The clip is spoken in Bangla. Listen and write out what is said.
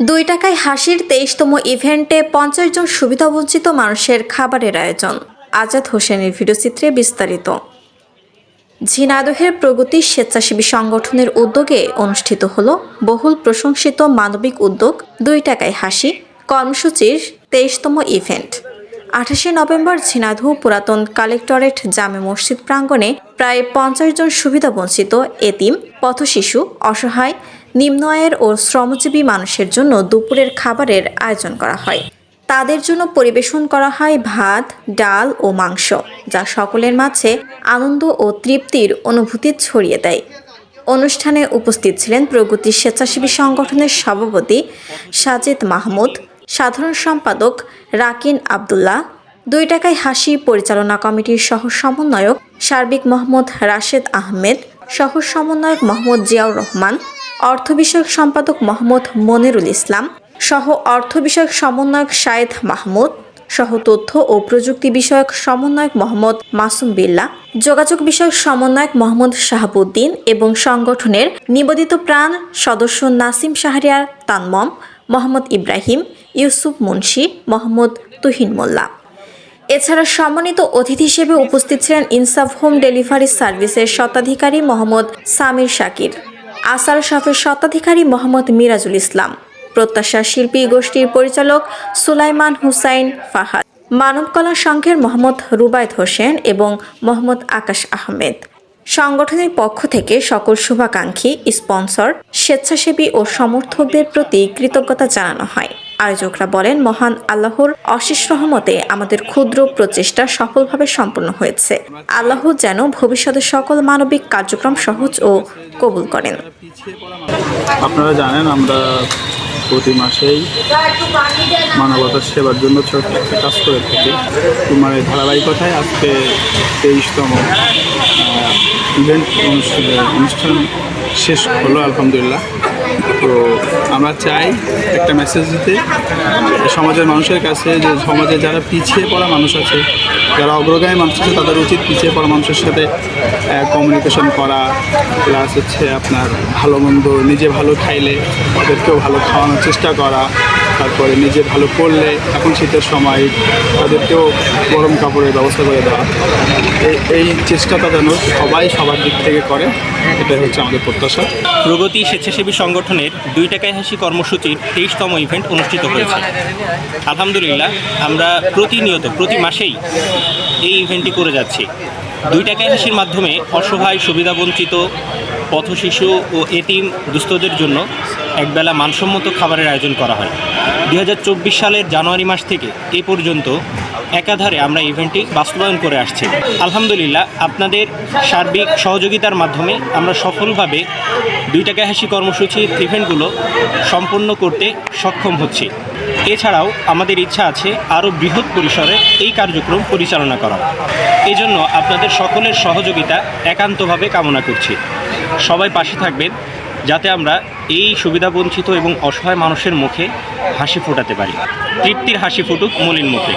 দুই টাকায় হাসির তেইশতম ইভেন্টে পঞ্চাশ জন সুবিধাবঞ্চিত মানুষের খাবারের আয়োজন। আজাদ হোসেনের ভিডিওচিত্রে বিস্তারিত। ঝিনাইদহের প্রগতি স্বেচ্ছাসেবী সংগঠনের উদ্যোগে অনুষ্ঠিত হল বহুল প্রশংসিত মানবিক উদ্যোগ, দুই টাকায় হাসি, কর্মসূচির তেইশতম ইভেন্ট। আঠাশে নভেম্বর ঝিনাইদহ পুরাতন কালেক্টরেট জামে মসজিদ প্রাঙ্গণে প্রায় পঞ্চাশ জন সুবিধাবঞ্চিত এতিম, পথশিশু, অসহায় নিম্ন আয়ের ও শ্রমজীবী মানুষের জন্য দুপুরের খাবারের আয়োজন করা হয়। তাদের জন্য পরিবেশন করা হয় ভাত, ডাল ও মাংস, যা সকলের মাঝে আনন্দ ও তৃপ্তির অনুভূতি ছড়িয়ে দেয়। অনুষ্ঠানে উপস্থিত ছিলেন প্রগতি স্বেচ্ছাসেবী সংগঠনের সভাপতি সাজিদ মাহমুদ, সাধারণ সম্পাদক রাকিন আবদুল্লাহ দুই টাকায় হাসি পরিচালনা কমিটির সহ সমন্বয়ক সার্বিক মোহাম্মদ রাশেদ আহমেদ সহ সমন্বয়ক মোহাম্মদ জিয়াউর রহমান অর্থ বিষয়ক সম্পাদক মোহাম্মদ মনিরুল ইসলাম সহ অর্থ বিষয়ক সমন্বয়ক শায়েদ মাহমুদ সহ তথ্য ও প্রযুক্তি বিষয়ক সমন্বয়ক মোহাম্মদ মাসুম বিল্লা, যোগাযোগ বিষয়ক সমন্বয়ক মোহাম্মদ শাহাবুদ্দিন এবং সংগঠনের নিবেদিত প্রাণ সদস্য নাসিম শাহরিয়ার তানমম, মোহাম্মদ ইব্রাহিম, ইউসুফ মুন্সি, মোহাম্মদ তুহিন মোল্লা। এছাড়া সম্মানিত অতিথি হিসেবে উপস্থিত ছিলেন ইনসাফ হোম ডেলিভারি সার্ভিসের স্বত্বাধিকারী মোহাম্মদ সামির শাকির। আসার সাফের স্বত্বাধিকারী মোহাম্মদ মিরাজুল ইসলাম। প্রত্যাশা শিল্পী গোষ্ঠীর পরিচালক সুলাইমান হুসাইন ফাহাদ। মানবকলা সংঘের মোহাম্মদ রুবায়ত হোসেন এবং মোহাম্মদ আকাশ আহমেদ। সংগঠনের পক্ষ থেকে সকল শুভাকাঙ্ক্ষী, স্পন্সর, স্বেচ্ছাসেবী ও সমর্থকদের প্রতি কৃতজ্ঞতা জানানো হয়। আয়োজকরা বলেন, মহান আল্লাহর অশেষ রহমতে আমাদের ক্ষুদ্র প্রচেষ্টা সফলভাবে সম্পন্ন হয়েছে। আল্লাহ যেন ভবিষ্যতে সকল মানবিক কার্যক্রম সহজ ও কবুল করেন। আপনারা জানেন, আমরা প্রতি মাসেই মানবতার সেবার জন্য ছোট্ট একটা কাজ করে থাকি। তোমার এই ধারাবাহিকতায় আজকে তেইশতম ইভেন্ট অনুষ্ঠান শেষ হলো, আলহামদুলিল্লাহ। তো আমরা চাই একটা মেসেজ দিতে সমাজের মানুষের কাছে, যে সমাজে যারা পিছিয়ে পড়া মানুষ আছে, যারা অগ্রগামী মানুষ আছে, তাদের উচিত পিছিয়ে পড়া মানুষের সাথে কমিউনিকেশন করা প্লাস হচ্ছে আপনার ভালো মন্দ, নিজে ভালো খাইলে তাদেরকেও ভালো খাওয়ানোর চেষ্টা করা তারপরে নিজে ভালো করলে এখন শীতের সময় তাদেরকেও গরম কাপড়ের ব্যবস্থা করে দেওয়া এই চেষ্টাটা যেন সবাই সবার দিক থেকে করে, এটাই হচ্ছে আমাদের প্রত্যাশা। প্রগতি স্বেচ্ছাসেবী সংগঠনের দুই টাকায় হাসি কর্মসূচির তেইশতম ইভেন্ট অনুষ্ঠিত হয়েছে। আলহামদুলিল্লাহ, আমরা প্রতিনিয়ত, প্রতি মাসেই এই ইভেন্টটি করে যাচ্ছি। দুই টাকায় হাসির মাধ্যমে অসহায়, সুবিধাবঞ্চিত পথশিশু ও এতিম দুস্থদের জন্য একবেলা মানসম্মত খাবারের আয়োজন করা হয়। দু হাজার চব্বিশ সালের জানুয়ারি মাস থেকে এ পর্যন্ত একাধারে আমরা ইভেন্টটি বাস্তবায়ন করে আসছি। আলহামদুলিল্লাহ, আপনাদের সার্বিক সহযোগিতার মাধ্যমে আমরা সফলভাবে দুই টাকা হাসি কর্মসূচির ইভেন্টগুলো সম্পন্ন করতে সক্ষম হচ্ছি। এছাড়াও আমাদের ইচ্ছা আছে আরও বৃহৎ পরিসরে এই কার্যক্রম পরিচালনা করা এজন্য আপনাদের সকলের সহযোগিতা একান্তভাবে কামনা করছি। সবাই পাশে থাকবেন, যাতে আমরা এই সুবিধাবঞ্চিত এবং অসহায় মানুষের মুখে হাসি ফোটাতে পারি। তৃপ্তির হাসি ফুটুক মলিন মুখে।